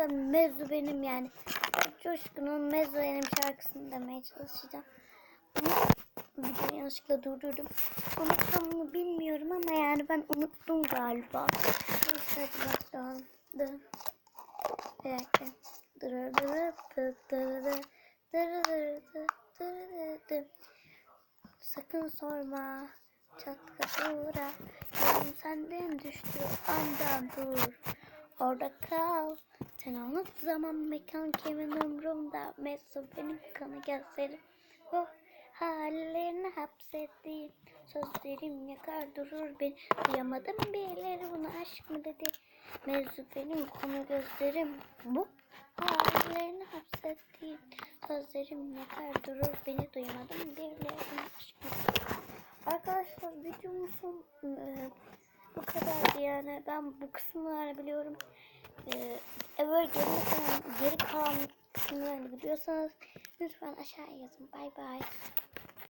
arkadaşlar mevzu benim yani. Coşkun'un mevzu benim şarkısını demeye çalışacağım. Videoyu yanlışlıkla durdurdum. Unuttum mu bilmiyorum ama yani ben unuttum galiba. Neyse hadi. Dı. Bir dakika. Sakın sorma. Çat kapıra. Yolum senden düştü. Andan dur. Orada kal. Sen anlat zaman mekan kimin umrumda. Mesut benim kanı gözlerim. Oh hallerine hapsettiğim Sözlerim yakar durur beni. Duyamadım birileri bunu aşk mı dedi? Mevzu benim konu gözlerim. Bu hallerine hapsettiğim Sözlerim yakar durur beni. Duyamadım birileri bunu aşk mı dedi? Arkadaşlar videomuzun e, bu kadardı yani. Ben bu kısımları biliyorum. E, eğer geri kalan, geri kalan kısımlarını biliyorsanız lütfen aşağıya yazın. Bay bay